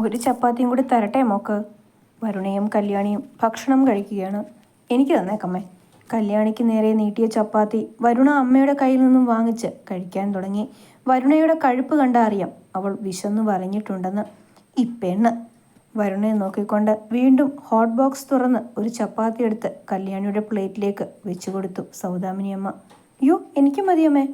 ഒരു ചപ്പാത്തിയും കൂടി തരട്ടെ മോക്ക്? വരുണയും കല്യാണിയും ഭക്ഷണം കഴിക്കുകയാണ്. എനിക്ക് തന്നേക്കമ്മേ. കല്യാണിക്ക് നേരെ നീട്ടിയ ചപ്പാത്തി വരുണ അമ്മയുടെ കയ്യിൽ നിന്നും വാങ്ങിച്ച് കഴിക്കാൻ തുടങ്ങി. വരുണയുടെ കഴുപ്പ് കണ്ട അറിയാം അവൾ വിശന്നു വരഞ്ഞിട്ടുണ്ടെന്ന്. ഇപ്പെണ്ണ് പെണ്ണ്. വരുണയെ നോക്കിക്കൊണ്ട് വീണ്ടും ഹോട്ട് ബോക്സ് തുറന്ന് ഒരു ചപ്പാത്തി എടുത്ത് കല്യാണിയുടെ പ്ലേറ്റിലേക്ക് വെച്ചു കൊടുത്തു സൗദാമിനിയമ്മ യോ എനിക്ക് മതിയമ്മേ.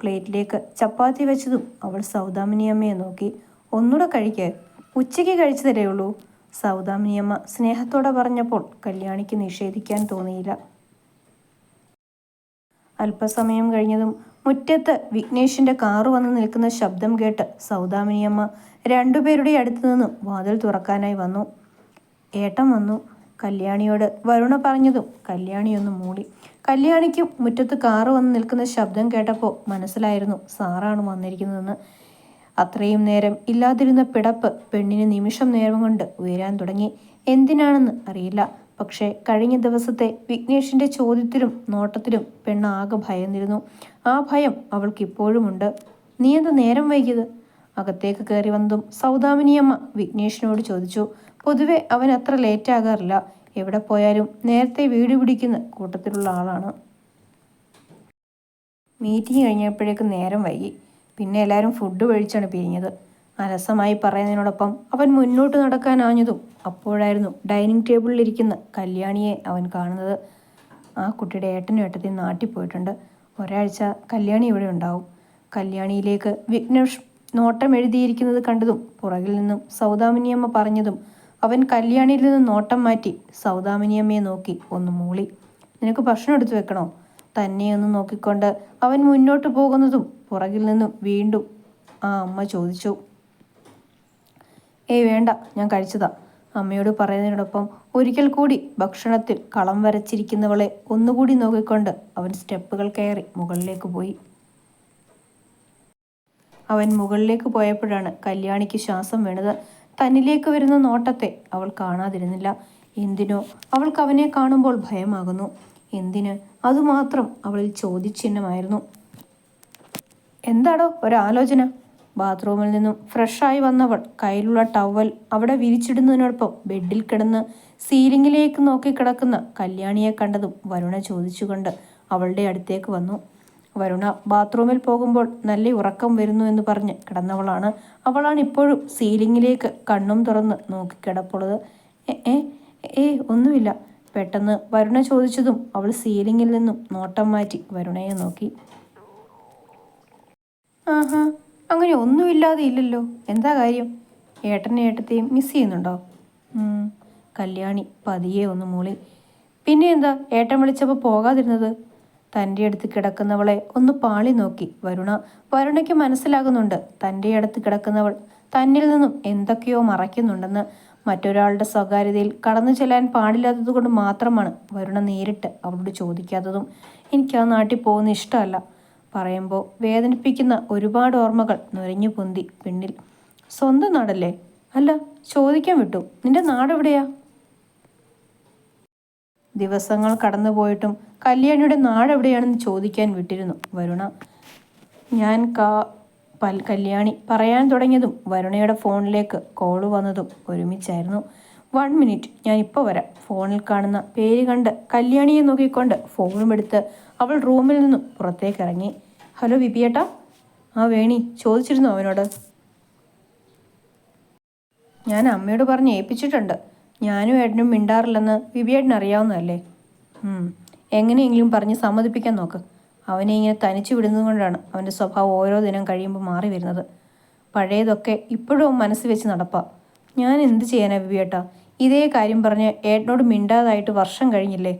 പ്ലേറ്റിലേക്ക് ചപ്പാത്തി വെച്ചതും അവൾ സൗദാമിനിയമ്മയെ നോക്കി. ഒന്നുകൂടെ കഴിക്കേ. ഉച്ചയ്ക്ക് കഴിച്ചു തരേയുള്ളൂ സൗദാമിനിയമ്മ സ്നേഹത്തോടെ പറഞ്ഞപ്പോൾ കല്യാണിക്ക് നിഷേധിക്കാൻ തോന്നിയില്ല. അല്പസമയം കഴിഞ്ഞതും മുറ്റത്ത് വിഘ്നേഷിന്റെ കാറ് വന്ന് നിൽക്കുന്ന ശബ്ദം കേട്ട് സൗദാമിനിയമ്മ രണ്ടുപേരുടെ അടുത്തു നിന്നും വാതിൽ തുറക്കാനായി വന്നു. ഏട്ടൻ വന്നു. കല്യാണിയോട് വരുണ പറഞ്ഞതും കല്യാണിയൊന്ന് മൂടി. കല്യാണിക്കും മുറ്റത്ത് കാറ് വന്ന് നിൽക്കുന്ന ശബ്ദം കേട്ടപ്പോൾ മനസ്സിലായിരുന്നു സാറാണ് വന്നിരിക്കുന്നതെന്ന്. അത്രയും നേരം ഇല്ലാതിരുന്ന പിടപ്പ് പെണ്ണിന് നിമിഷം നേരം കൊണ്ട് ഉയരാൻ തുടങ്ങി. എന്തിനാണെന്ന് അറിയില്ല. പക്ഷേ കഴിഞ്ഞ ദിവസത്തെ വിഘ്നേഷിന്റെ ചോദ്യത്തിലും നോട്ടത്തിലും പെണ്ണ് ആകെ ഭയന്നിരുന്നു. ആ ഭയം അവൾക്ക് ഇപ്പോഴുമുണ്ട് നീ എന്ത് നേരം വൈകിയത്? അകത്തേക്ക് കയറി വന്നതും സൗദാമിനിയമ്മ വിഘ്നേഷിനോട് ചോദിച്ചു. പൊതുവെ അവൻ അത്ര ലേറ്റാകാറില്ല എവിടെ പോയാലും നേരത്തെ വീട് പിടിക്കുന്ന കൂട്ടത്തിലുള്ള ആളാണ്. മീറ്റിംഗ് കഴിഞ്ഞപ്പോഴേക്കും നേരം വൈകി. പിന്നെ എല്ലാവരും ഫുഡ് കഴിച്ചാണ് പിരിഞ്ഞത്. അലസമായി പറയുന്നതിനോടൊപ്പം അവൻ മുന്നോട്ട് നടക്കാനാഞ്ഞതും അപ്പോഴായിരുന്നു ഡൈനിങ് ടേബിളിലിരിക്കുന്ന കല്യാണിയെ അവൻ കാണുന്നത്. ആ കുട്ടിയുടെ ഏട്ടനും ഏട്ടത്തെയും നാട്ടിൽ പോയിട്ടുണ്ട്. ഒരാഴ്ച കല്യാണി ഇവിടെ ഉണ്ടാവും. കല്യാണിയിലേക്ക് വിഘ്നേഷ് നോട്ടം എഴുതിയിരിക്കുന്നത് കണ്ടതും പുറകിൽ നിന്നും സൗദാമിനിയമ്മ പറഞ്ഞതും അവൻ കല്യാണിയിൽ നിന്ന് നോട്ടം മാറ്റി സൗദാമിനിയമ്മയെ നോക്കി ഒന്ന് മൂളി. നിനക്ക് ഭക്ഷണം എടുത്തു വെക്കണോ? തന്നെയൊന്ന് നോക്കിക്കൊണ്ട് അവൻ മുന്നോട്ട് പോകുന്നതും പുറകിൽ നിന്നും വീണ്ടും ആ അമ്മ ചോദിച്ചു ഏയ് വേണ്ട ഞാൻ കഴിച്ചതാ. അമ്മയോട് പറയുന്നതിനോടൊപ്പം ഒരിക്കൽ കൂടി ഭക്ഷണത്തിൽ കളം വരച്ചിരിക്കുന്നവളെ ഒന്നുകൂടി നോക്കിക്കൊണ്ട് അവൻ സ്റ്റെപ്പുകൾ കയറി മുകളിലേക്ക് പോയി. അവൻ മുകളിലേക്ക് പോയപ്പോഴാണ് കല്യാണിക്ക് ശ്വാസം വീണത്. തന്നിലേക്ക് വരുന്ന നോട്ടത്തെ അവൾ കാണാതിരുന്നില്ല. എന്തിനോ? അവൾക്ക് അവനെ കാണുമ്പോൾ ഭയമാകുന്നു. എന്തിന്? അതുമാത്രം അവളിൽ ചോദ്യചിഹ്നമായിരുന്നു. എന്താടോ ഒരാലോചന? ബാത്റൂമിൽ നിന്നും ഫ്രഷായി വന്നവൾ കയ്യിലുള്ള ടവൽ അവിടെ വിരിച്ചിടുന്നതിനോടൊപ്പം ബെഡിൽ കിടന്ന് സീലിംഗിലേക്ക് നോക്കി കിടക്കുന്ന കല്യാണിയെ കണ്ടതും വരുണ ചോദിച്ചുകൊണ്ട് അവളുടെ അടുത്തേക്ക് വന്നു. വരുണ ബാത്റൂമിൽ പോകുമ്പോൾ നല്ല ഉറക്കം വരുന്നു എന്ന് പറഞ്ഞ് കിടന്നവളാണ്. അവളാണ് ഇപ്പോഴും സീലിംഗിലേക്ക് കണ്ണും തുറന്ന് നോക്കി കിടപ്പുള്ളത്. ഏ ഏ ഒന്നുമില്ല. പെട്ടെന്ന് വരുണ ചോദിച്ചതും അവൾ സീലിംഗിൽ നിന്നും നോട്ടം മാറ്റി വരുണയെ നോക്കി. ആഹാ അങ്ങനെ ഒന്നുമില്ലാതെ ഇല്ലല്ലോ. എന്താ കാര്യം? ഏട്ടനെ ഏട്ടത്തെയും മിസ് ചെയ്യുന്നുണ്ടോ? കല്യാണി പതിയെ ഒന്ന് മൂളി പിന്നെ എന്താ ഏട്ടൻ വിളിച്ചപ്പോൾ പോകാതിരുന്നത്? തന്റെ അടുത്ത് കിടക്കുന്നവളെ ഒന്ന് പാളി നോക്കി. വരുണ വരുണയ്ക്ക് മനസ്സിലാകുന്നുണ്ട്. തന്റെ അടുത്ത് കിടക്കുന്നവൾ തന്നിൽ നിന്നും എന്തൊക്കെയോ മറയ്ക്കുന്നുണ്ടെന്ന്. മറ്റൊരാളുടെ സ്വകാര്യതയിൽ കടന്നു ചെല്ലാൻ പാടില്ലാത്തതുകൊണ്ട് മാത്രമാണ് വരുണ നേരിട്ട് അവളോട് ചോദിക്കാത്തതും. എനിക്ക് ആ നാട്ടിൽ പോകുന്ന ഇഷ്ടമല്ല. പറയുമ്പോൾ വേദനിപ്പിക്കുന്ന ഒരുപാട് ഓർമ്മകൾ നുരഞ്ഞു പൊന്തി പെണ്ണിൽ സ്വന്തം നാടല്ലേ? അല്ല ചോദിക്കാൻ വിട്ടു. നിന്റെ നാടെവിടെയാ ദിവസങ്ങൾ കടന്നുപോയിട്ടും കല്യാണിയുടെ നാടെവിടെയാണെന്ന് ചോദിക്കാൻ വിട്ടിരുന്നു വരുണ. ഞാൻ കാ പൽ കല്യാണി പറയാൻ തുടങ്ങിയതും വരുണയുടെ ഫോണിലേക്ക് കോൾ വന്നതും ഒരുമിച്ചായിരുന്നു. വൺ മിനിറ്റ് ഞാൻ ഇപ്പോൾ വരാം. ഫോണിൽ കാണുന്ന പേര് കണ്ട് കല്യാണിയെ നോക്കിക്കൊണ്ട് ഫോണും എടുത്ത് അവൾ റൂമിൽ നിന്നും പുറത്തേക്ക് ഇറങ്ങി. ഹലോ വിപിയേട്ടാ? ആ വേണി ചോദിച്ചിരുന്നു അവനോട്? ഞാൻ അമ്മയോട് പറഞ്ഞ് ഏൽപ്പിച്ചിട്ടുണ്ട്. ഞാനും ഏട്ടനും മിണ്ടാറില്ലെന്ന് വിപിയേട്ടന് അറിയാവുന്നതല്ലേ? എങ്ങനെയെങ്കിലും പറഞ്ഞ് സമ്മതിപ്പിക്കാൻ നോക്ക്. അവനെ ഇങ്ങനെ തനിച്ചു വിടുന്നത് കൊണ്ടാണ് അവന്റെ സ്വഭാവം ഓരോ ദിനം കഴിയുമ്പോൾ മാറി വരുന്നത്. പഴയതൊക്കെ ഇപ്പോഴും മനസ്സ് വെച്ച് നടപ്പാ. ഞാൻ എന്ത് ചെയ്യാനാ വിപിയേട്ടാ? ഇതേ കാര്യം പറഞ്ഞ് ഏട്ടനോട് മിണ്ടാതായിട്ട് വർഷം കഴിഞ്ഞില്ലേ?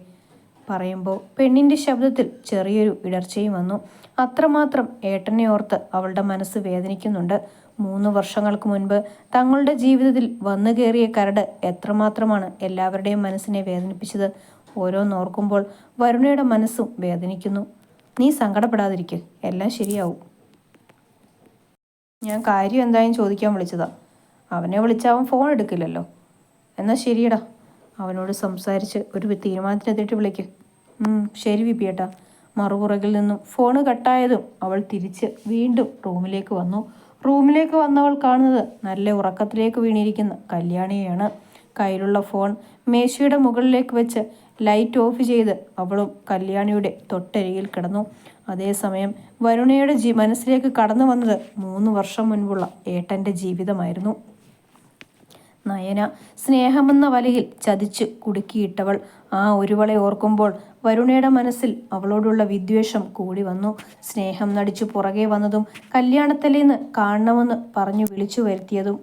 പറയുമ്പോൾ പെണ്ണിന്റെ ശബ്ദത്തിൽ ചെറിയൊരു ഇടർച്ചയും വന്നു. അത്രമാത്രം ഏട്ടനെ ഓർത്ത് അവളുടെ മനസ്സ് വേദനിക്കുന്നുണ്ട്. മൂന്ന് വർഷങ്ങൾക്ക് മുൻപ് തങ്ങളുടെ ജീവിതത്തിൽ വന്നു കയറിയ കരട് എത്രമാത്രമാണ് എല്ലാവരുടെയും മനസ്സിനെ വേദനിപ്പിച്ചത്. ഓരോന്നോർക്കുമ്പോൾ വരുണയുടെ മനസ്സും വേദനിക്കുന്നു. നീ സങ്കടപ്പെടാതിരിക്കുക എല്ലാം ശരിയാവും. ഞാൻ കാര്യം എന്തായാലും ചോദിക്കാൻ വിളിച്ചതാ. അവനെ വിളിച്ചാൽ അവൻ ഫോൺ എടുക്കില്ലല്ലോ. എന്നാൽ ശരിയടാ. അവനോട് സംസാരിച്ച് ഒരു തീരുമാനത്തിനെത്തിയിട്ട് വിളിക്ക്. ശരി വിപിയേട്ടാ. മറുപുറകിൽ നിന്നും ഫോണ് കട്ടായതും അവൾ തിരിച്ച് വീണ്ടും റൂമിലേക്ക് വന്നു. റൂമിലേക്ക് വന്നവൾ കാണുന്നത് നല്ല ഉറക്കത്തിലേക്ക് വീണിരിക്കുന്ന കല്യാണിയെയാണ്. കയ്യിലുള്ള ഫോൺ മേശയുടെ മുകളിലേക്ക് വെച്ച് ലൈറ്റ് ഓഫ് ചെയ്ത് അവളും കല്യാണിയുടെ തൊട്ടരികിൽ കിടന്നു. അതേസമയം വരുണയുടെ ജി മനസ്സിലേക്ക് കടന്നു വന്നത് മൂന്ന് വർഷം മുൻപുള്ള ഏട്ടന്റെ ജീവിതമായിരുന്നു. നയന സ്നേഹമെന്ന വലയിൽ ചതിച്ച് കുടുക്കിയിട്ടവൾ. ആ ഒരുവളെ ഓർക്കുമ്പോൾ വരുണയുടെ മനസ്സിൽ അവളോടുള്ള വിദ്വേഷം കൂടി വന്നു. സ്നേഹം നടിച്ചു പുറകെ വന്നതും കല്യാണത്തിലേന്ന് കാണണമെന്ന് പറഞ്ഞു വിളിച്ചു വരുത്തിയതും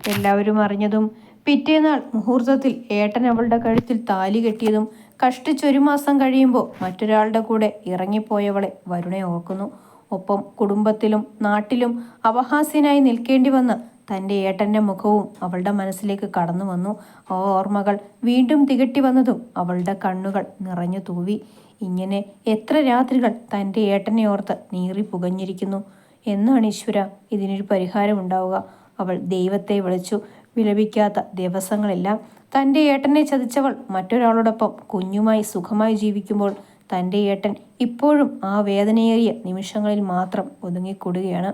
എല്ലാവരും അറിഞ്ഞതും പിറ്റേന്നാൾ മുഹൂർത്തത്തിൽ ഏട്ടൻ അവളുടെ കഴുത്തിൽ താലി കെട്ടിയതും കഷ്ടിച്ചൊരു മാസം കഴിയുമ്പോൾ മറ്റൊരാളുടെ കൂടെ ഇറങ്ങിപ്പോയവളെ വരുണെ ഓർക്കുന്നു. ഒപ്പം കുടുംബത്തിലും നാട്ടിലും അപഹാസ്യനായി നിൽക്കേണ്ടി വന്ന് തന്റെ ഏട്ടന്റെ മുഖവും അവളുടെ മനസ്സിലേക്ക് കടന്നു വന്നു. ആ ഓർമ്മകൾ വീണ്ടും തികട്ടി വന്നതും അവളുടെ കണ്ണുകൾ നിറഞ്ഞു തൂവി. ഇങ്ങനെ എത്ര രാത്രികൾ തന്റെ ഏട്ടനെ ഓർത്ത് നീറി പുകഞ്ഞിരിക്കുന്നു. എന്നാണ് ഈശ്വര ഇതിനൊരു പരിഹാരം ഉണ്ടാവുക. അവൾ ദൈവത്തെ വിളിച്ചു. വിലപിക്കാത്ത ദിവസങ്ങളെല്ലാം തന്റെ ഏട്ടനെ ചതിച്ചവൾ മറ്റൊരാളോടൊപ്പം കുഞ്ഞുമായി സുഖമായി ജീവിക്കുമ്പോൾ തന്റെ ഏട്ടൻ ഇപ്പോഴും ആ വേദനയേറിയ നിമിഷങ്ങളിൽ മാത്രം ഒതുങ്ങിക്കൂടുകയാണ്.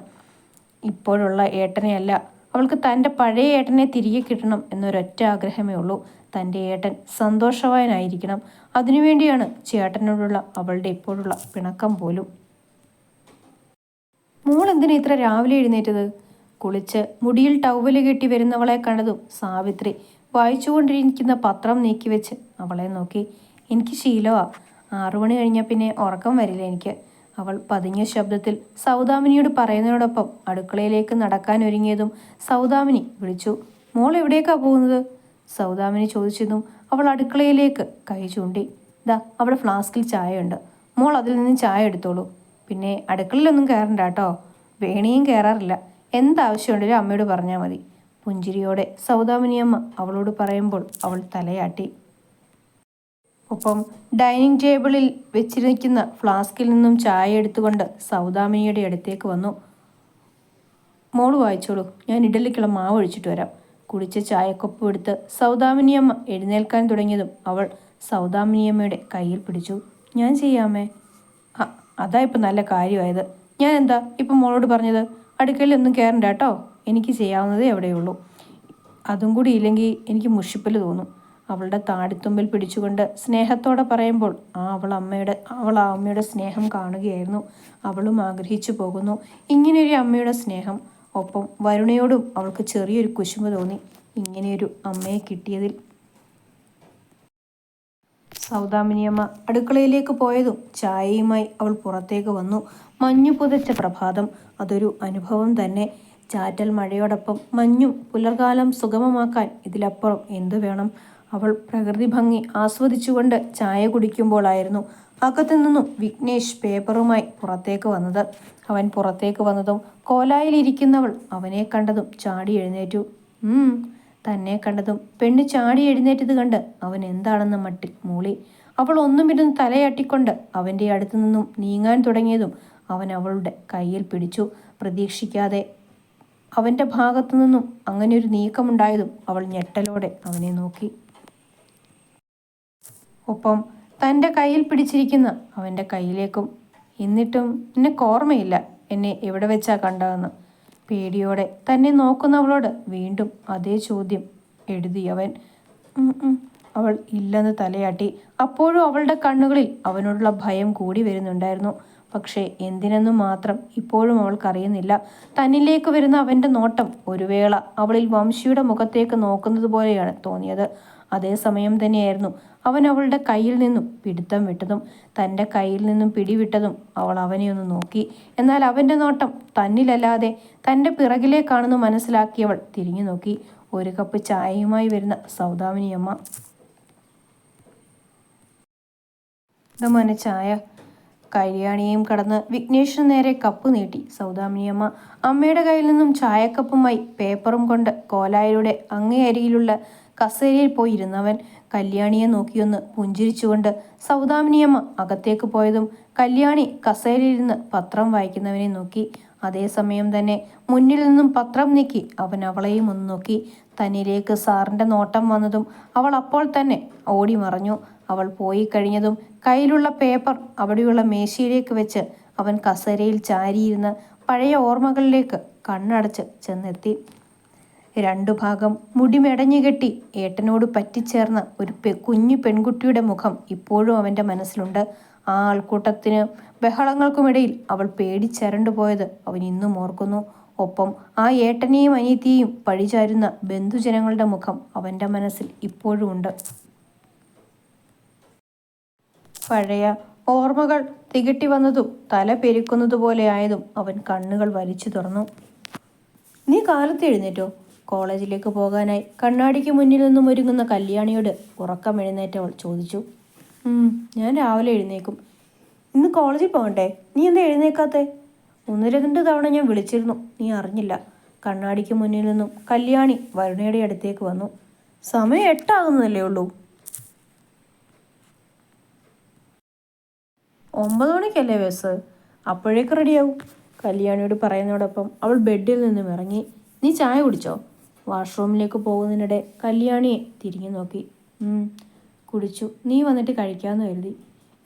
ഇപ്പോഴുള്ള ഏട്ടനെയല്ല അവൾക്ക് തന്റെ പഴയ ഏട്ടനെ തിരികെ കിട്ടണം എന്നൊരൊറ്റ ആഗ്രഹമേ ഉള്ളൂ. തന്റെ ഏട്ടൻ സന്തോഷവാനായിരിക്കണം. അതിനുവേണ്ടിയാണ് ചേട്ടനോടുള്ള അവളുടെ ഇപ്പോഴുള്ള പിണക്കം പോലും. മോൾ എന്തിനാ ഇത്ര രാവിലെ എഴുന്നേറ്റത്? കുളിച്ച് മുടിയിൽ ടവൽ കെട്ടി വരുന്നവളെ കണ്ടതും സാവിത്രി വായിച്ചുകൊണ്ടിരിക്കുന്ന പത്രം നീക്കിവെച്ച് അവളെ നോക്കി. എനിക്ക് ശീലമാ ആറു മണി കഴിഞ്ഞാൽ പിന്നെ ഉറക്കം വരില്ല എനിക്ക്. അവൾ പതിഞ്ഞ ശബ്ദത്തിൽ സൗദാമിനിയോട് പറയുന്നതിനോടൊപ്പം അടുക്കളയിലേക്ക് നടക്കാൻ ഒരുങ്ങിയതും സൗദാമിനി വിളിച്ചു മോൾ എവിടേക്കാ പോകുന്നത്? സൗദാമിനി ചോദിച്ചതും അവൾ അടുക്കളയിലേക്ക് കൈ ചൂണ്ടി ദാ അവിടെ ഫ്ലാസ്കിൽ ചായയുണ്ട്. മോൾ അതിൽ നിന്ന് ചായ എടുത്തോളൂ. പിന്നെ അടുക്കളയിലൊന്നും കയറണ്ട കേട്ടോ. വേണിയും കയറാറില്ല. എന്താവശ്യമുണ്ടെങ്കിലും അമ്മയോട് പറഞ്ഞാൽ മതി. പുഞ്ചിരിയോടെ സൗദാമിനിയമ്മ അവളോട് പറയുമ്പോൾ അവൾ തലയാട്ടി ഒപ്പം ഡൈനിങ് ടേബിളിൽ വെച്ചിരിക്കുന്ന ഫ്ലാസ്കിൽ നിന്നും ചായ എടുത്തുകൊണ്ട് സൗദാമിനിയുടെ അടുത്തേക്ക് വന്നു. മോൾ വായിച്ചോളൂ. ഞാൻ ഇഡലിക്കുള്ള മാവ് ഒഴിച്ചിട്ട് വരാം. കുടിച്ച ചായക്കൊപ്പം എടുത്ത് സൗദാമിനിയമ്മ എഴുന്നേൽക്കാൻ തുടങ്ങിയതും അവൾ സൗദാമിനിയമ്മയുടെ കയ്യിൽ പിടിച്ചു. ഞാൻ ചെയ്യാമേ? ആ അതാ ഇപ്പം നല്ല കാര്യമായത്. ഞാൻ എന്താ ഇപ്പം മോളോട് പറഞ്ഞത്? അടുക്കളയിൽ ഒന്നും കയറണ്ട കേട്ടോ. എനിക്ക് ചെയ്യാവുന്നതേ എവിടെയുള്ളൂ അതും കൂടി ഇല്ലെങ്കിൽ എനിക്ക് മുഷിപ്പൽ തോന്നും. അവളുടെ താടിത്തുമ്പിൽ പിടിച്ചുകൊണ്ട് സ്നേഹത്തോടെ പറയുമ്പോൾ ആ അവൾ അമ്മയുടെ അവൾ ആ അമ്മയുടെ സ്നേഹം കാണുകയായിരുന്നു. അവളും ആഗ്രഹിച്ചു പോകുന്നു. ഇങ്ങനെയൊരു അമ്മയുടെ സ്നേഹം. ഒപ്പം വരുണയോടും അവൾക്ക് ചെറിയൊരു കുശുമ തോന്നി. ഇങ്ങനെയൊരു അമ്മയെ കിട്ടിയതിൽ. സൗദാമിനിയമ്മ അടുക്കളയിലേക്ക് പോയതും ചായയുമായി അവൾ പുറത്തേക്ക് വന്നു. മഞ്ഞു പുതച്ച പ്രഭാതം. അതൊരു അനുഭവം തന്നെ. ചാറ്റൽ മഴയോടൊപ്പം മഞ്ഞും പുലർകാലം സുഗമമാക്കാൻ ഇതിലപ്പുറം എന്തു വേണം? അവൾ പ്രകൃതി ഭംഗി ആസ്വദിച്ചുകൊണ്ട് ചായ കുടിക്കുമ്പോഴായിരുന്നു അകത്തു നിന്നും വിഘ്നേഷ് പേപ്പറുമായി പുറത്തേക്ക് വന്നത്. അവൻ പുറത്തേക്ക് വന്നതും കോലായിലിരിക്കുന്നവൾ അവനെ കണ്ടതും ചാടി എഴുന്നേറ്റു. തന്നെ കണ്ടതും പെണ്ണ് ചാടി എഴുന്നേറ്റത് കണ്ട് അവൻ എന്താണെന്ന് മട്ടിൽ മൂളി. അവൾ ഒന്നും ഒന്നുമിരുന്ന് തലയാട്ടിക്കൊണ്ട് അവന്റെ അടുത്തു നിന്നും നീങ്ങാൻ തുടങ്ങിയതും അവൻ അവളുടെ കയ്യിൽ പിടിച്ചു. പ്രതീക്ഷിക്കാതെ അവന്റെ ഭാഗത്തു നിന്നും അങ്ങനെയൊരു നീക്കമുണ്ടായതും അവൾ ഞെട്ടലോടെ അവനെ നോക്കി. ഒപ്പം തന്റെ കയ്യിൽ പിടിച്ചിരിക്കുന്ന. അവന്റെ കയ്യിലേക്കും. എന്നിട്ടും എന്നെ ഓർമ്മയില്ല എന്നെ എവിടെ വെച്ചാ കണ്ടതെന്ന്. പേടിയോടെ തന്നെ നോക്കുന്നവളോട് വീണ്ടും അതേ ചോദ്യം എഴുതിയവൻ "ഉം, ഉം." അവൾ ഇല്ലെന്ന് തലയാട്ടി. അപ്പോഴും അവളുടെ കണ്ണുകളിൽ അവനോടുള്ള ഭയം കൂടി വരുന്നുണ്ടായിരുന്നു. പക്ഷേ എന്തിനെന്നു മാത്രം ഇപ്പോഴും അവൾക്കറിയുന്നില്ല. തന്നിലേക്ക് വരുന്ന അവന്റെ നോട്ടം ഒരു വേള അവളിൽ വംശിയുടെ മുഖത്തേക്ക് നോക്കുന്നത് പോലെയാണ് തോന്നിയത്. അതേസമയം തന്നെയായിരുന്നു. അവൻ അവളുടെ കയ്യിൽ നിന്നും പിടുത്തം വിട്ടതും തന്റെ കയ്യിൽ നിന്നും പിടിവിട്ടതും അവൾ അവനെ ഒന്ന് നോക്കി. എന്നാൽ അവന്റെ നോട്ടം തന്നിലല്ലാതെ തന്റെ പിറകിലേക്കാണെന്ന് മനസ്സിലാക്കിയവൾ തിരിഞ്ഞു നോക്കി. ഒരു കപ്പ് ചായയുമായി വരുന്ന സൗദാമിനിയമ്മ അമ്മ. മോനെ ചായ. കല്യാണിയെയും കടന്ന് വിഘ്നേഷിന് നേരെ കപ്പ് നീട്ടി സൗദാമിനിയമ്മ അമ്മയുടെ കയ്യിൽ നിന്നും ചായക്കപ്പുമായി പേപ്പറും കൊണ്ട് കോലായിലൂടെ അങ്ങേ അരികിലുള്ള കസേരയിൽ പോയി ഇരുന്നവൻ കല്യാണിയെ നോക്കിയൊന്ന് പുഞ്ചിരിച്ചുകൊണ്ട് സൗദാമിനിയമ്മ അകത്തേക്ക് പോയതും കല്യാണി കസേരയിലിരുന്ന് പത്രം വായിക്കുന്നവനെ നോക്കി. അതേസമയം തന്നെ മുന്നിൽ നിന്നും പത്രം നീക്കി അവൻ അവളെയും ഒന്ന് നോക്കി. തന്നിലേക്ക് സാറിന്റെ നോട്ടം വന്നതും അവൾ അപ്പോൾ തന്നെ ഓടി മറഞ്ഞു. അവൾ പോയി കഴിഞ്ഞതും കയ്യിലുള്ള പേപ്പർ അവിടെയുള്ള മേശയിലേക്ക് വെച്ച് അവൻ കസേരയിൽ ചാരിയിരുന്ന് പഴയ ഓർമ്മകളിലേക്ക് കണ്ണടച്ച് ചെന്നെത്തി. രണ്ടു ഭാഗം മുടി മെടഞ്ഞുകെട്ടി ഏട്ടനോട് പറ്റിച്ചേർന്ന ഒരു പെ കുഞ്ഞു പെൺകുട്ടിയുടെ മുഖം ഇപ്പോഴും അവന്റെ മനസ്സിലുണ്ട്. ആ ആൾക്കൂട്ടത്തിന് ബഹളങ്ങൾക്കുമിടയിൽ അവൾ പേടിച്ചരണ്ടുപോയത് അവൻ ഇന്നും ഓർക്കുന്നു. ഒപ്പം ആ ഏട്ടനെയും അനിയത്തിയെയും പഴിചാരുന്ന ബന്ധുജനങ്ങളുടെ മുഖം അവന്റെ മനസ്സിൽ ഇപ്പോഴും ഉണ്ട്. പഴയ ഓർമ്മകൾ തികട്ടി വന്നതും തല പെരുക്കുന്നതുപോലെ ആയതും അവൻ കണ്ണുകൾ വലിച്ചു തുറന്നു. നീ കാലത്ത് എഴുന്നേറ്റോ? കോളേജിലേക്ക് പോകാനായി കണ്ണാടിക്ക് മുന്നിൽ നിന്നും ഒരുങ്ങുന്ന കല്യാണിയോട് ഉറക്കം എഴുന്നേറ്റവൾ ചോദിച്ചു ഞാൻ രാവിലെ എഴുന്നേക്കും. ഇന്ന് കോളേജിൽ പോകണ്ടേ? നീ എന്താ എഴുന്നേക്കാത്തെ? ഒന്ന് രണ്ട് തവണ ഞാൻ വിളിച്ചിരുന്നു. നീ അറിഞ്ഞില്ല. കണ്ണാടിക്ക് മുന്നിൽ നിന്നും കല്യാണി വരുണയുടെ അടുത്തേക്ക് വന്നു. സമയം എട്ടാകുന്നതല്ലേ ഉള്ളൂ. ഒമ്പത് മണിക്കല്ലേ ബസ്? അപ്പോഴേക്ക് റെഡിയാവും കല്യാണിയോട് പറയുന്നതോടൊപ്പം അവൾ ബെഡിൽ നിന്നും ഇറങ്ങി. നീ ചായ കുടിച്ചോ? വാഷ്റൂമിലേക്ക് പോകുന്നതിനിടെ കല്യാണിയെ തിരിഞ്ഞു നോക്കി. "ഉം, കുടിച്ചു. നീ വന്നിട്ട് കഴിക്കാമെന്ന് കരുതി.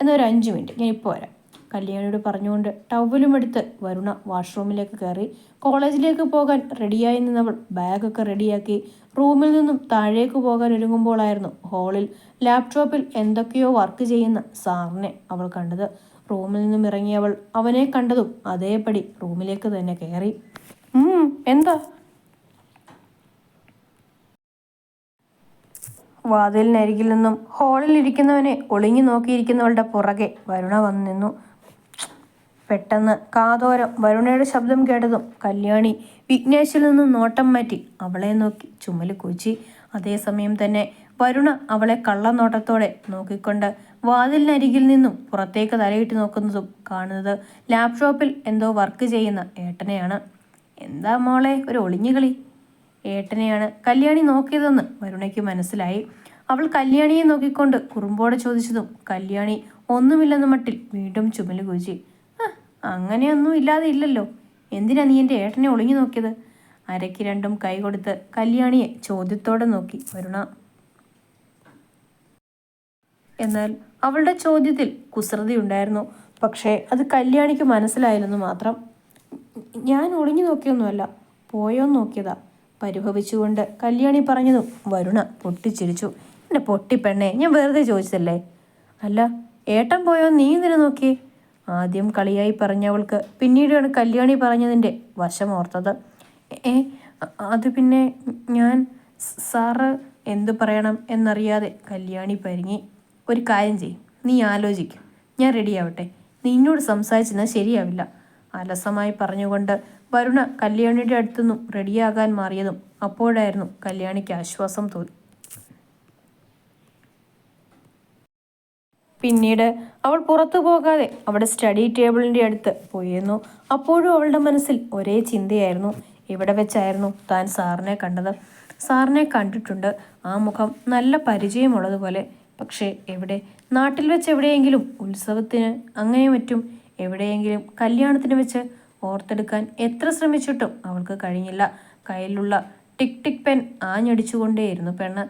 എന്നാൽ ഒരു അഞ്ച് മിനിറ്റ്. ഞാൻ ഇപ്പോൾ വരാം. കല്യാണിയോട് പറഞ്ഞുകൊണ്ട് ടവലും എടുത്ത് വരുണ വാഷ്റൂമിലേക്ക് കയറി കോളേജിലേക്ക് പോകാൻ റെഡിയായി നിന്നവൾ ബാഗൊക്കെ റെഡിയാക്കി റൂമിൽ നിന്നും താഴേക്ക് പോകാൻ ഒരുങ്ങുമ്പോഴായിരുന്നു ഹാളിൽ ലാപ്ടോപ്പിൽ എന്തൊക്കെയോ വർക്ക് ചെയ്യുന്ന സാറിനെ അവൾ കണ്ടത്. റൂമിൽ നിന്നും ഇറങ്ങിയവൾ അവനെ കണ്ടതും അതേപടി റൂമിലേക്ക് തന്നെ കയറി. "ഉം, എന്താ? വാതിലിനരികിൽ നിന്നും ഹാളിൽ ഇരിക്കുന്നവനെ ഒളിഞ്ഞു നോക്കിയിരിക്കുന്നവളുടെ പുറകെ വരുണ വന്നു നിന്നു. പെട്ടെന്ന് കാതോരം വരുണയുടെ ശബ്ദം കേട്ടതും കല്യാണി വിഘ്നേശിൽ നിന്ന് നോട്ടം മാറ്റി അവളെ നോക്കി ചുമൽ കൂച്ചി. അതേസമയം തന്നെ വരുണ അവളെ കള്ളനോട്ടത്തോടെ നോക്കിക്കൊണ്ട് വാതിലിനരികിൽ നിന്നും പുറത്തേക്ക് തലയിട്ട് നോക്കുന്നതും കാണുന്നത് ലാപ്ടോപ്പിൽ എന്തോ വർക്ക് ചെയ്യുന്ന ഏട്ടനെയാണ്. എന്താ മോളെ ഒരു ഒളിഞ്ഞുകളി ഏട്ടനെയാണ് കല്യാണി നോക്കിയതെന്ന് വരുണയ്ക്ക് മനസ്സിലായി. അവൾ കല്യാണിയെ നോക്കിക്കൊണ്ട് കുറുമ്പോടെ ചോദിച്ചതും കല്യാണി ഒന്നുമില്ലെന്ന മട്ടിൽ വീണ്ടും ചുമൽ കൂച്ചി "ആ, അങ്ങനെയൊന്നും ഇല്ലാതെ ഇല്ലല്ലോ. എന്തിനാ നീ എന്റെ ഏട്ടനെ ഒളിഞ്ഞു നോക്കിയത്? അരയ്ക്ക് രണ്ടും കൈ കൊടുത്ത് കല്യാണിയെ ചോദ്യത്തോടെ നോക്കി വരുണ. എന്നാൽ അവളുടെ ചോദ്യത്തിൽ കുസൃതിയുണ്ടായിരുന്നു. പക്ഷേ അത് കല്യാണിക്ക് മനസ്സിലായില്ലെന്ന് മാത്രം. ഞാൻ ഒളിഞ്ഞു നോക്കിയൊന്നുമല്ല. പോയോന്ന് നോക്കിയതാ. പരിഭവിച്ചുകൊണ്ട് കല്യാണി പറഞ്ഞതും വരുണ പൊട്ടിച്ചിരിച്ചു. എന്റെ പൊട്ടിപ്പെണ്ണെ ഞാൻ വെറുതെ ചോദിച്ചതല്ലേ? അല്ല ഏട്ടൻ പോയോ? നീ ഇതിനെ നോക്കി? ആദ്യം കളിയായി പറഞ്ഞവൾക്ക് പിന്നീടാണ് കല്യാണി പറഞ്ഞതിന്റെ വശമോർത്തത് ഏ അത് പിന്നെ ഞാൻ സാറ് എന്തു പറയണം എന്നറിയാതെ കല്യാണി പരിങ്ങി. ഒരു കാര്യം ചെയ്യും നീ ആലോചിക്കും. ഞാൻ റെഡിയാവട്ടെ. നിന്നോട് സംസാരിച്ചെന്നാൽ ശരിയാവില്ല. അലസമായി പറഞ്ഞുകൊണ്ട് വരുണ കല്യാണിയുടെ അടുത്തുനിന്നും റെഡിയാകാൻ മാറിയതും അപ്പോഴായിരുന്നു കല്യാണിക്ക് ആശ്വാസം തോന്നി. പിന്നീട് അവൾ പുറത്തു പോകാതെ അവിടെ സ്റ്റഡി ടേബിളിന്റെ അടുത്ത് പോയിരുന്നു. അപ്പോഴും അവളുടെ മനസ്സിൽ ഒരേ ചിന്തയായിരുന്നു. ഇവിടെ വെച്ചായിരുന്നു താൻ സാറിനെ കണ്ടത്? സാറിനെ കണ്ടിട്ടുണ്ട്. ആ മുഖം നല്ല പരിചയമുള്ളതുപോലെ. പക്ഷേ എവിടെ? നാട്ടിൽ വെച്ച് എവിടെയെങ്കിലും ഉത്സവത്തിന് അങ്ങനെ മറ്റും എവിടെയെങ്കിലും കല്യാണത്തിന് വെച്ച് ഓർത്തെടുക്കാൻ എത്ര ശ്രമിച്ചിട്ടും അവൾക്ക് കഴിഞ്ഞില്ല. കയ്യിലുള്ള ടിക് ടിക് പെൻ ആഞ്ഞടിച്ചുകൊണ്ടേയിരുന്നു പെണ്ണ്.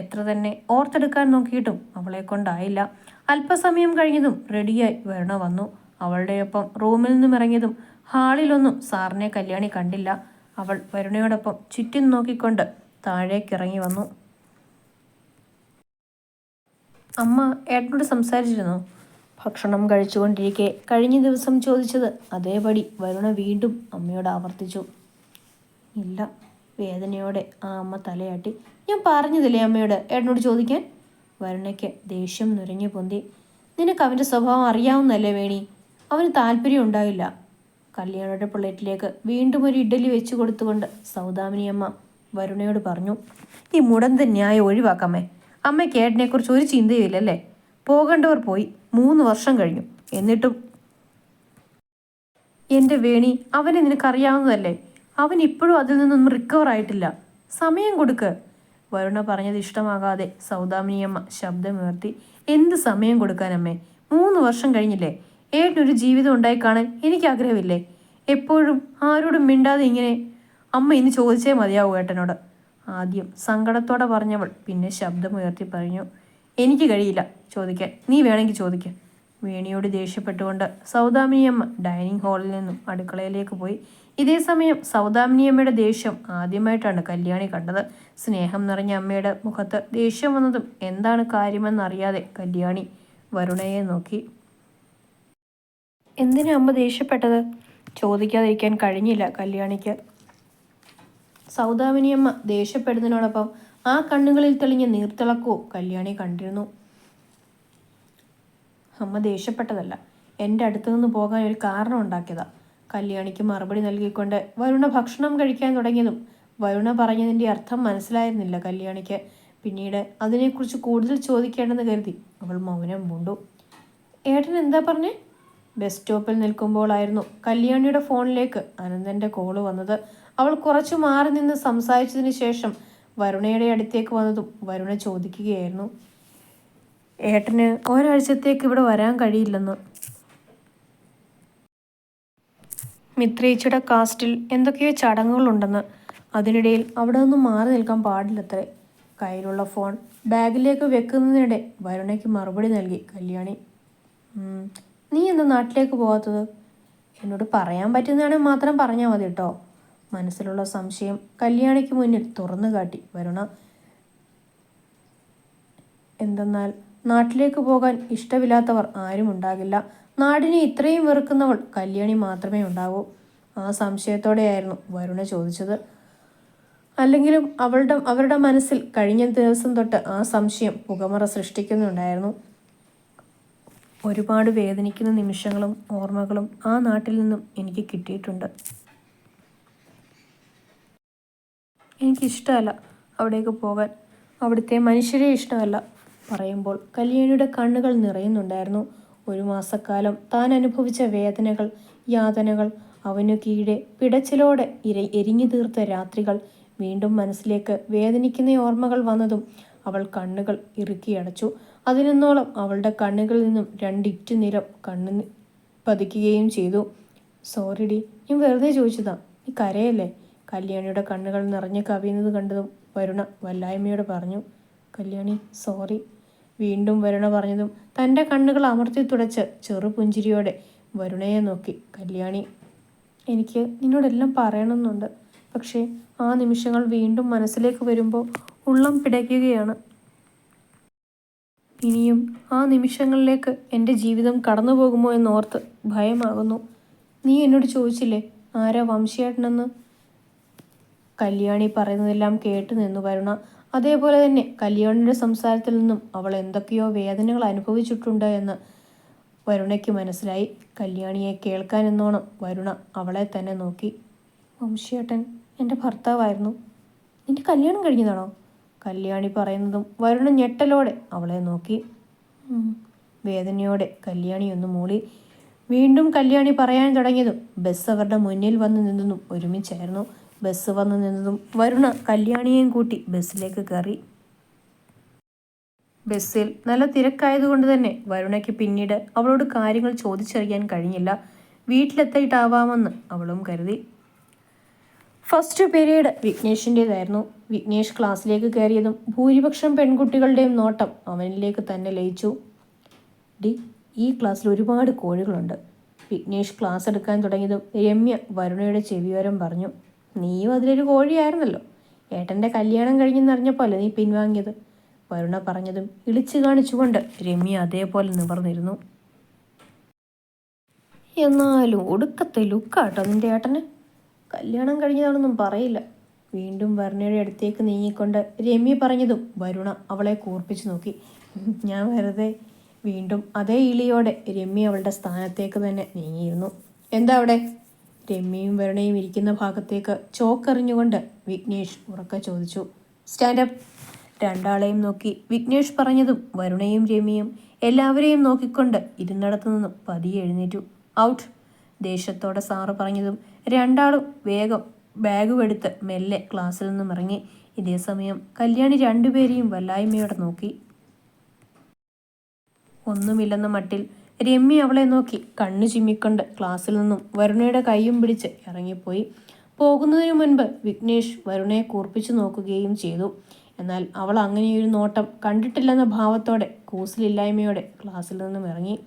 എത്ര തന്നെ ഓർത്തെടുക്കാൻ നോക്കിയിട്ടും അവളെ കൊണ്ടായില്ല. അല്പസമയം കഴിഞ്ഞതും റെഡിയായി വരണ വന്നു. അവളുടെയൊപ്പം റൂമിൽ നിന്നും ഇറങ്ങിയതും ഹാളിലൊന്നും സാറിനെ കല്യാണി കണ്ടില്ല. അവൾ വരുണയോടൊപ്പം ചുറ്റും നോക്കിക്കൊണ്ട് താഴേക്കിറങ്ങി വന്നു. അമ്മ ഏട്ടനോട് സംസാരിച്ചിരുന്നോ? ഭക്ഷണം കഴിച്ചുകൊണ്ടിരിക്കെ കഴിഞ്ഞ ദിവസം ചോദിച്ചത് അതേപടി വരുണ വീണ്ടും അമ്മയോട് ആവർത്തിച്ചു. ഇല്ല വേദനയോടെ ആ അമ്മ തലയാട്ടി. ഞാൻ പറഞ്ഞതില്ലേ അമ്മയോട്? ഏട്ടനോട് ചോദിക്കാൻ? വരുണയ്ക്ക് ദേഷ്യം നുരഞ്ഞു പൊന്തി. നിനക്ക് അവന്റെ സ്വഭാവം അറിയാവുന്നല്ലേ വേണി? അവന് താല്പര്യം ഉണ്ടായില്ല. കല്യാണയുടെ പ്ലേറ്റിലേക്ക് വീണ്ടും ഒരു ഇഡലി വെച്ചു കൊടുത്തുകൊണ്ട് സൗദാമിനി അമ്മ വരുണയോട് പറഞ്ഞു ഈ മുടന്ത ന്യായം ഒഴിവാക്കാമേ അമ്മയ്ക്ക് ഏട്ടനെക്കുറിച്ച് ഒരു ചിന്തയുമില്ലല്ലേ? പോകേണ്ടവർ പോയി മൂന്ന് വർഷം കഴിഞ്ഞു. എന്നിട്ടും എന്റെ വേണി അവനെ നിനക്കറിയാവുന്നതല്ലേ? അവൻ ഇപ്പോഴും അതിൽ നിന്നൊന്നും റിക്കവർ ആയിട്ടില്ല. സമയം കൊടുക്ക്. വരുണ പറഞ്ഞത് ഇഷ്ടമാകാതെ സൗദാമിനിയമ്മ ശബ്ദമുയർത്തി എന്ത് സമയം കൊടുക്കാനമ്മേ? മൂന്ന് വർഷം കഴിഞ്ഞില്ലേ? ഏട്ടനൊരു ജീവിതം ഉണ്ടായി കാണാൻ എനിക്ക് ആഗ്രഹമില്ലേ? എപ്പോഴും ആരോടും മിണ്ടാതെ ഇങ്ങനെ അമ്മ ഇന്ന് ചോദിച്ചേ മതിയാവൂ ഏട്ടനോട്. ആദ്യം സങ്കടത്തോടെ പറഞ്ഞവൾ പിന്നെ ശബ്ദമുയർത്തി പറഞ്ഞു എനിക്ക് കഴിയില്ല. ചോദിക്കാൻ നീ വേണമെങ്കിൽ ചോദിക്ക. വേണിയോട് ദേഷ്യപ്പെട്ടുകൊണ്ട് സൗദാമിനിയമ്മ ഡൈനിങ് ഹാളിൽ നിന്നും അടുക്കളയിലേക്ക് പോയി. ഇതേ സമയം സൗദാമിനിയമ്മയുടെ ദേഷ്യം ആദ്യമായിട്ടാണ് കല്യാണി കണ്ടത്. സ്നേഹം നിറഞ്ഞ അമ്മയുടെ മുഖത്ത് ദേഷ്യം വന്നതും എന്താണ് കാര്യമെന്നറിയാതെ കല്യാണി വരുണയെ നോക്കി. എന്തിനാ അമ്മ ദേഷ്യപ്പെട്ടത്? ചോദിക്കാതിരിക്കാൻ കഴിഞ്ഞില്ല കല്യാണിക്ക്. സൗദാമിനിയമ്മ ദേഷ്യപ്പെടുന്നതിനോടൊപ്പം ആ കണ്ണുകളിൽ തെളിഞ്ഞ നീർത്തിളക്കവും കല്യാണി കണ്ടിരുന്നു. അമ്മ ദേഷ്യപ്പെട്ടതല്ല. എന്റെ അടുത്തു നിന്ന് പോകാൻ ഒരു കാരണം ഉണ്ടാക്കിയതാ. കല്യാണിക്ക് മറുപടി നൽകിക്കൊണ്ട് വരുണ ഭക്ഷണം കഴിക്കാൻ തുടങ്ങിയതും വരുണ പറഞ്ഞതിന്റെ അർത്ഥം മനസ്സിലായിരുന്നില്ല കല്യാണിക്ക്. പിന്നീട് അതിനെക്കുറിച്ച് കൂടുതൽ ചോദിക്കേണ്ടെന്ന് കരുതി അവൾ മൗനം മൂണ്ടു ഏട്ടൻ എന്താ പറഞ്ഞേ? ബസ് സ്റ്റോപ്പിൽ നിൽക്കുമ്പോഴായിരുന്നു കല്യാണിയുടെ ഫോണിലേക്ക് അനന്തന്റെ കോൾ വന്നത്. അവൾ കുറച്ചു മാറി നിന്ന് സംസാരിച്ചതിന് ശേഷം വരുണയുടെ അടുത്തേക്ക് വന്നതും വരുണ ചോദിക്കുകയായിരുന്നു. ഏട്ടന് ഒരാഴ്ചത്തേക്ക് ഇവിടെ വരാൻ കഴിയില്ലെന്ന്. മിത്രേച്ചിയുടെ കാസ്റ്റിൽ എന്തൊക്കെയോ ചടങ്ങുകളുണ്ടെന്ന്. അതിനിടയിൽ അവിടെ ഒന്നും മാറി നിൽക്കാൻ പാടില്ലത്രേ. കയ്യിലുള്ള ഫോൺ ബാഗിലേക്ക് വെക്കുന്നതിനിടെ വരുണയ്ക്ക് മറുപടി നൽകി കല്യാണി നീ എന്താ നാട്ടിലേക്ക് പോകാത്തത് എന്നോട് പറയാൻ പറ്റുന്നതാണെങ്കിൽ മാത്രം പറഞ്ഞാൽ മതി കേട്ടോ മനസ്സിലുള്ള സംശയം കല്യാണിക്ക് മുന്നിൽ തുറന്നു കാട്ടി. വരുണ എന്തെന്നാൽ നാട്ടിലേക്ക് പോകാൻ ഇഷ്ടമില്ലാത്തവർ ആരും ഉണ്ടാകില്ല. നാടിനെ ഇത്രയും വെറുക്കുന്നവൾ കല്യാണി മാത്രമേ ഉണ്ടാവൂ ആ സംശയത്തോടെയായിരുന്നു വരുണ ചോദിച്ചത്. അല്ലെങ്കിലും അവളുടെ അവരുടെ മനസ്സിൽ കഴിഞ്ഞ ദിവസം തൊട്ട് ആ സംശയം പുകമറ സൃഷ്ടിക്കുന്നുണ്ടായിരുന്നു. ഒരുപാട് വേദനിക്കുന്ന നിമിഷങ്ങളും ഓർമ്മകളും ആ നാട്ടിൽ നിന്നും എനിക്ക് കിട്ടിയിട്ടുണ്ട്. എനിക്കിഷ്ടമല്ല അവിടേക്ക് പോകാൻ. അവിടുത്തെ മനുഷ്യരെ ഇഷ്ടമല്ല പറയുമ്പോൾ കല്യാണിയുടെ കണ്ണുകൾ നിറയുന്നുണ്ടായിരുന്നു. ഒരു മാസക്കാലം താൻ അനുഭവിച്ച വേദനകൾ യാതനകൾ അവനു കീഴെ പിടച്ചിലോടെ ഇര എരിഞ്ഞു തീർത്ത രാത്രികൾ വീണ്ടും മനസ്സിലേക്ക് വേദനിക്കുന്ന ഓർമ്മകൾ വന്നതും അവൾ കണ്ണുകൾ ഇറുക്കിയടച്ചു അതിനെന്നോളം അവളുടെ കണ്ണുകളിൽ നിന്നും രണ്ടിറ്റു നിരം കണ്ണു പതിക്കുകയും ചെയ്തു. സോറിഡി ഞാൻ വെറുതെ ചോദിച്ചതാ. നീ കരയല്ലേ? കല്യാണിയുടെ കണ്ണുകൾ നിറഞ്ഞു കവിയുന്നത് കണ്ടതും വരുണ വല്ലായ്മയോട് പറഞ്ഞു കല്യാണി സോറി വീണ്ടും വരുണ പറഞ്ഞതും തന്റെ കണ്ണുകൾ അമർത്തി തുടച്ച് ചെറുപുഞ്ചിരിയോടെ വരുണയെ നോക്കി കല്യാണി എനിക്ക് നിന്നോടെല്ലാം പറയണമെന്നുണ്ട്. പക്ഷേ ആ നിമിഷങ്ങൾ വീണ്ടും മനസ്സിലേക്ക് വരുമ്പോൾ ഉള്ളം പിടയ്ക്കുകയാണ്. ഇനിയും ആ നിമിഷങ്ങളിലേക്ക് എന്റെ ജീവിതം കടന്നു പോകുമോ എന്നോർത്ത് ഭയമാകുന്നു. നീ എന്നോട് ചോദിച്ചില്ലേ ആരാ വംശിയേട്ടനെന്ന്? കല്യാണി പറയുന്നതെല്ലാം കേട്ടു നിന്നു വരുണ. അതേപോലെ തന്നെ കല്യാണിയുടെ സംസാരത്തിൽ നിന്നും അവൾ എന്തൊക്കെയോ വേദനകൾ അനുഭവിച്ചിട്ടുണ്ട് എന്ന് വരുണയ്ക്ക് മനസ്സിലായി. കല്യാണിയെ കേൾക്കാൻ എന്നോണം വരുണ അവളെ തന്നെ നോക്കി. വംശിയേട്ടൻ എന്റെ ഭർത്താവായിരുന്നു. നിന്റെ കല്യാണം കഴിഞ്ഞതാണോ? കല്യാണി പറയുന്നതും വരുണ ഞെട്ടലോടെ അവളെ നോക്കി. വേദനയോടെ കല്യാണി ഒന്ന് മൂളി. വീണ്ടും കല്യാണി പറയാൻ തുടങ്ങിയതും ബസ് അവരുടെ മുന്നിൽ വന്ന് നിന്നതും ഒരുമിച്ചായിരുന്നു. ബസ് വന്നു നിന്നതും വരുണ കല്യാണിയെയും കൂട്ടി ബസ്സിലേക്ക് കയറി. ബസ്സിൽ നല്ല തിരക്കായതുകൊണ്ട് തന്നെ വരുണയ്ക്ക് പിന്നീട് അവളോട് കാര്യങ്ങൾ ചോദിച്ചറിയാൻ കഴിഞ്ഞില്ല. വീട്ടിലെത്തിയിട്ടാവാമെന്ന് അവളും കരുതി. First period വിഘ്നേഷിന്റേതായിരുന്നു. വിഘ്നേഷ് ക്ലാസ്സിലേക്ക് കയറിയതും ഭൂരിപക്ഷം പെൺകുട്ടികളുടെയും നോട്ടം അവനിലേക്ക് തന്നെ ലയിച്ചു. ഡി ഈ ക്ലാസ്സിൽ ഒരുപാട് കോഴികളുണ്ട്. വിഘ്നേഷ് ക്ലാസ് എടുക്കാൻ തുടങ്ങിയതും രമ്യ വരുണയുടെ ചെവിയോരം പറഞ്ഞു. നീയും അതിലൊരു കോഴിയായിരുന്നല്ലോ. ഏട്ടന്റെ കല്യാണം കഴിഞ്ഞെന്നറിഞ്ഞപ്പോൾ നീ പിൻവാങ്ങിയത്. വരുണ പറഞ്ഞതും ഇളിച്ചു കാണിച്ചുകൊണ്ട് രമ്യ അതേപോലെ നിവർന്നിരുന്നു. എന്നാലും ഒടുക്കത്തെ ലുക്കാട്ടോ നിന്റെ ഏട്ടന്. കല്യാണം കഴിഞ്ഞതാണെന്നും പറയില്ല. വീണ്ടും വരുണയുടെ അടുത്തേക്ക് നീങ്ങിക്കൊണ്ട് രമ്യ പറഞ്ഞതും വരുണ അവളെ കൂർപ്പിച്ചു നോക്കി. ഞാൻ വെറുതെ വീണ്ടും അതേ ഇളിയോടെ രമ്യ അവളുടെ സ്ഥാനത്തേക്ക് തന്നെ നീങ്ങിയിരുന്നു. എന്താ അവിടെ? രമ്യയും വരുണയും ഇരിക്കുന്ന ഭാഗത്തേക്ക് ചോക്കെറിഞ്ഞുകൊണ്ട് വിഘ്നേഷ് ഉറക്കെ ചോദിച്ചു. സ്റ്റാൻഡപ്പ് രണ്ടാളെയും നോക്കി വിഘ്നേഷ് പറഞ്ഞതും വരുണയും രമ്യയും എല്ലാവരെയും നോക്കിക്കൊണ്ട് ഇരുന്നിടത്തു നിന്നും പതിയെ എഴുന്നേറ്റു. ഔട്ട് ദേഷ്യത്തോടെ സാറ് പറഞ്ഞതും രണ്ടാളും വേഗം ബാഗും എടുത്ത് മെല്ലെ ക്ലാസ്സിൽ നിന്നും ഇറങ്ങി. ഇതേസമയം കല്യാണി രണ്ടുപേരെയും വല്ലായ്മയോടെ നോക്കി. ഒന്നുമില്ലെന്ന മട്ടിൽ രമ്യ അവളെ നോക്കി കണ്ണു ചിമ്മിക്കൊണ്ട് ക്ലാസ്സിൽ നിന്നും വരുണയുടെ കൈയും പിടിച്ച് ഇറങ്ങിപ്പോയി. പോകുന്നതിനു മുൻപ് വിഘ്നേഷ് വരുണയെ കൂർപ്പിച്ചു നോക്കുകയും ചെയ്തു. എന്നാൽ അവൾ അങ്ങനെയൊരു നോട്ടം കണ്ടിട്ടില്ലെന്ന ഭാവത്തോടെ കൂസലില്ലായ്മയോടെ ക്ലാസ്സിൽ നിന്നും ഇറങ്ങി.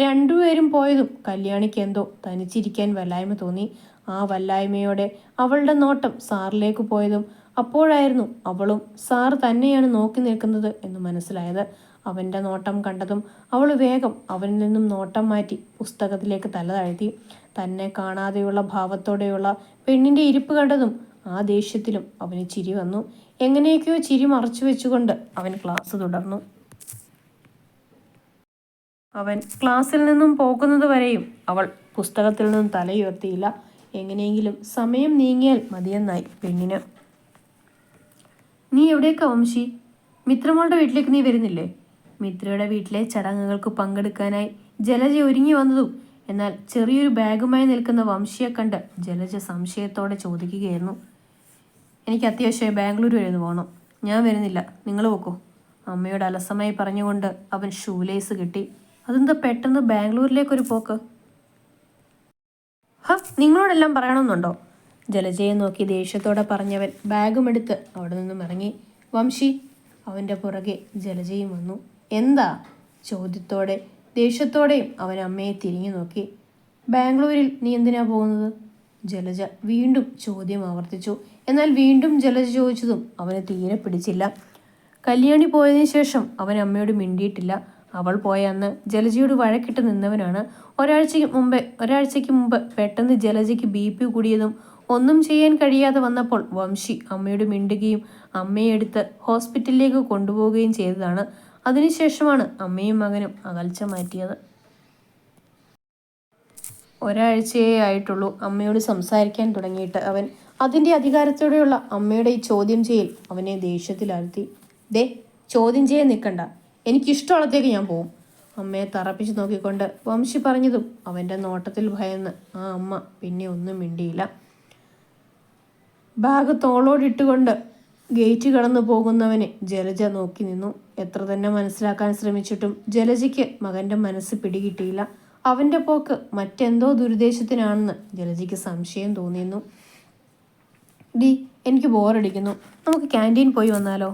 രണ്ടുപേരും പോയതും കല്യാണിക്ക് എന്തോ തനിച്ചിരിക്കാൻ വല്ലായ്മ തോന്നി. ആ വല്ലായ്മയോടെ അവളുടെ നോട്ടം സാറിലേക്ക് പോയതും അപ്പോഴായിരുന്നു അവളും സാർ തന്നെയാണ് നോക്കി നിൽക്കുന്നത് എന്ന് മനസ്സിലായത്. അവന്റെ നോട്ടം കണ്ടതും അവൾ വേഗം അവനിൽ നിന്നും നോട്ടം മാറ്റി പുസ്തകത്തിലേക്ക് തല താഴ്ത്തി. തന്നെ കാണാതെയുള്ള ഭാവത്തോടെയുള്ള പെണ്ണിന്റെ ഇരിപ്പ് കണ്ടതും ആ ദേഷ്യത്തിലും അവന് ചിരി വന്നു. എങ്ങനെയൊക്കെയോ ചിരി മറച്ചു വെച്ചുകൊണ്ട് അവൻ ക്ലാസ് തുടർന്നു. അവൻ ക്ലാസ്സിൽ നിന്നും പോകുന്നത് വരെയും അവൾ പുസ്തകത്തിൽ നിന്നും തലയുയർത്തിയില്ല എങ്ങനെയെങ്കിലും സമയം നീങ്ങിയാൽ മതിയെന്നായി പെണ്ണിന്. നീ എവിടേക്കാ വംശി? മിത്രമോളുടെ വീട്ടിലേക്ക് നീ വരുന്നില്ലേ? മിത്രയുടെ വീട്ടിലെ ചടങ്ങുകൾക്ക് പങ്കെടുക്കാനായി ജലജ ഒരുങ്ങി വന്നതും എന്നാൽ ചെറിയൊരു ബാഗുമായി നിൽക്കുന്ന വംശിയെ കണ്ട് ജലജ സംശയത്തോടെ ചോദിക്കുകയായിരുന്നു. എനിക്ക് അത്യാവശ്യമായി ബാംഗ്ലൂർ വരെ ഒന്ന് പോകണം ഞാൻ വരുന്നില്ല. നിങ്ങൾ പോക്കോ. അമ്മയോട് അലസമായി പറഞ്ഞുകൊണ്ട് അവൻ ഷൂലേസ് കിട്ടി. അതെന്താ പെട്ടെന്ന് ബാംഗ്ലൂരിലേക്കൊരു പോക്ക്? ഹ നിങ്ങളോടെല്ലാം പറയണമെന്നുണ്ടോ? ജലജയെ നോക്കി ദേഷ്യത്തോടെ പറഞ്ഞവൻ ബാഗുമെടുത്ത് അവിടെ നിന്നും ഇറങ്ങി. വംശി അവന്റെ പുറകെ ജലജയും വന്നു. എന്താ? ചോദ്യത്തോടെ ദേഷ്യത്തോടെയും അവൻ അമ്മയെ തിരിഞ്ഞു നോക്കി. ബാംഗ്ലൂരിൽ നീ എന്തിനാ പോകുന്നത്? ജലജ വീണ്ടും ചോദ്യം ആവർത്തിച്ചു. എന്നാൽ വീണ്ടും ജലജ ചോദിച്ചതും അവന് തീരെ പിടിച്ചില്ല. കല്യാണി പോയതിനു ശേഷം അവൻ അമ്മയോട് മിണ്ടിയിട്ടില്ല. അവൾ പോയ അന്ന് ജലജയോട് വഴക്കിട്ട് നിന്നവനാണ്. ഒരാഴ്ചയ്ക്ക് മുമ്പ് ഒരാഴ്ചയ്ക്ക് മുമ്പ് പെട്ടെന്ന് ജലജയ്ക്ക് ബി പി കൂടിയതും ഒന്നും ചെയ്യാൻ കഴിയാതെ വന്നപ്പോൾ വംശി അമ്മയോട് മിണ്ടുകയും അമ്മയെ എടുത്ത് ഹോസ്പിറ്റലിലേക്ക് കൊണ്ടുപോവുകയും ചെയ്തതാണ്. അതിനുശേഷമാണ് അമ്മയും മകനും അകൽച്ച മാറ്റിയത്. ഒരാഴ്ചയേ ആയിട്ടുള്ളൂ അമ്മയോട് സംസാരിക്കാൻ തുടങ്ങിയിട്ട് അവൻ അതിന്റെ അധികാരത്തോടെയുള്ള അമ്മയുടെ ഈ ചോദ്യം ചെയ്യൽ അവനെ ദേഷ്യത്തിലാഴ്ത്തി. ദേ ചോദ്യം ചെയ്യാൻ നിൽക്കണ്ട എനിക്കിഷ്ടമുള്ളത്തേക്ക് ഞാൻ പോവും. അമ്മയെ തറപ്പിച്ച് നോക്കിക്കൊണ്ട് വംശി പറഞ്ഞതും അവന്റെ നോട്ടത്തിൽ ഭയന്ന് ആ അമ്മ പിന്നെ ഒന്നും മിണ്ടിയില്ല. ബാഗ് തോളോടിട്ടുകൊണ്ട് ഗേറ്റ് കടന്നു പോകുന്നവനെ ജലജ നോക്കി നിന്നു. എത്ര തന്നെ മനസ്സിലാക്കാൻ ശ്രമിച്ചിട്ടും ജലജയ്ക്ക് മകന്റെ മനസ്സ് പിടികിട്ടിയില്ല. അവന്റെ പോക്ക് മറ്റെന്തോ ദുരുദ്ദേശത്തിനാണെന്ന് ജലജയ്ക്ക് സംശയം തോന്നിയിരുന്നു ഡി എനിക്ക് ബോറടിക്കുന്നു. നമുക്ക് ക്യാന്റീൻ പോയി വന്നാലോ?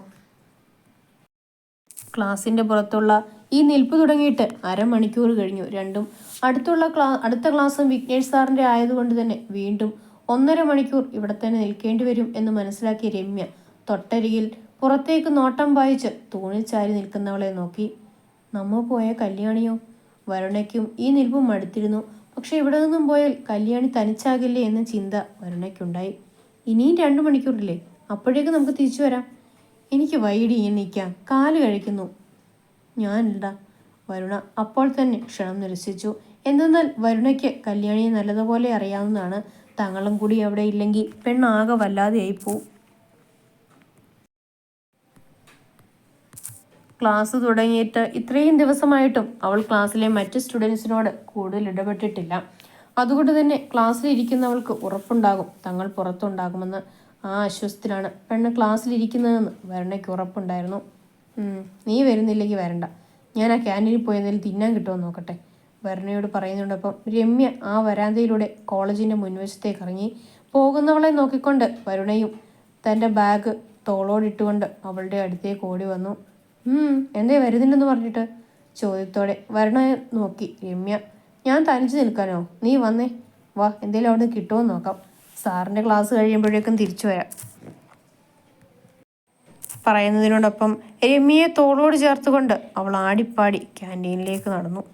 ക്ലാസിന്റെ പുറത്തുള്ള ഈ നിൽപ്പ് തുടങ്ങിയിട്ട് അരമണിക്കൂർ കഴിഞ്ഞു രണ്ടും. അടുത്തുള്ള ക്ലാ അടുത്ത ക്ലാസ്സും വിഘ്നേഷ് സാറിന്റെ ആയതുകൊണ്ട് തന്നെ വീണ്ടും ഒന്നര മണിക്കൂർ ഇവിടെ തന്നെ നിൽക്കേണ്ടി വരും എന്ന് മനസ്സിലാക്കിയ രമ്യ തൊട്ടരികിൽ പുറത്തേക്ക് നോട്ടം വായിച്ച് തൂണിച്ചാരി നിൽക്കുന്നവളെ നോക്കി. നമ്മ പോയ കല്യാണിയോ? വരുണയ്ക്കും ഈ നിൽപ്പും മടുത്തിരുന്നു. പക്ഷെ ഇവിടെ നിന്നും പോയാൽ കല്യാണി തനിച്ചാകില്ലേ എന്ന ചിന്ത വരുണയ്ക്കുണ്ടായി. ഇനിയും രണ്ടു മണിക്കൂറില്ലേ? അപ്പോഴേക്ക് നമുക്ക് തിരിച്ചു വരാം. എനിക്ക് വൈകിട്ട് ഇങ്ങനെ നിൽക്കാം. കാൽ കഴിക്കുന്നു. ഞാനില്ല വരുണ അപ്പോൾ തന്നെ ക്ഷണം നിരസിച്ചു. എന്തെന്നാൽ വരുണയ്ക്ക് കല്യാണിയെ നല്ലതുപോലെ അറിയാവുന്നതാണ്. തങ്ങളും കൂടി അവിടെ ഇല്ലെങ്കിൽ പെണ്ണാകെ വല്ലാതെയായി പോവും. ക്ലാസ് തുടങ്ങിയിട്ട് ഇത്രയും ദിവസമായിട്ടും അവൾ ക്ലാസ്സിലെ മറ്റ് സ്റ്റുഡൻസിനോട് കൂടുതൽ ഇടപെട്ടിട്ടില്ല. അതുകൊണ്ട് തന്നെ ക്ലാസ്സിലിരിക്കുന്നവൾക്ക് ഉറപ്പുണ്ടാകും. തങ്ങൾ പുറത്തുണ്ടാകുമെന്ന് ആ അശ്വസത്തിലാണ് പെണ്ണ് ക്ലാസ്സിലിരിക്കുന്നതെന്ന് വരണയ്ക്ക് ഉറപ്പുണ്ടായിരുന്നു. നീ വരുന്നില്ലെങ്കിൽ വരണ്ട. ഞാൻ ആ ക്യാന്റീനിൽ പോയി എന്തെങ്കിലും തിന്നാൻ കിട്ടുമോ നോക്കട്ടെ. വരണയോട് പറയുന്നുണ്ടപ്പം രമ്യ ആ വരാന്തയിലൂടെ കോളേജിന്റെ മുൻവശത്തേക്ക് ഇറങ്ങി പോകുന്നവളെ നോക്കിക്കൊണ്ട് വരുണയും തന്റെ ബാഗ് തോളോടിട്ടുകൊണ്ട് അവളുടെ അടുത്തേക്ക് ഓടി വന്നു. എന്തേ വരുന്നില്ലെന്ന് പറഞ്ഞിട്ട്? ചോദ്യത്തോടെ വരണയെ നോക്കി. രമ്യ ഞാൻ തനിച്ച് നിൽക്കാനോ? നീ വന്നേ. വാ എന്തേലും അവിടെ കിട്ടുമോ നോക്കാം. സാറിന്റെ ക്ലാസ് കഴിയുമ്പോഴേക്കും തിരിച്ചു വരാം. പറയുന്നതിനോടൊപ്പം രമ്യയെ തോളോട് ചേർത്തുകൊണ്ട് അവൾ ആടിപ്പാടി ക്യാന്റീനിലേക്ക് നടന്നു.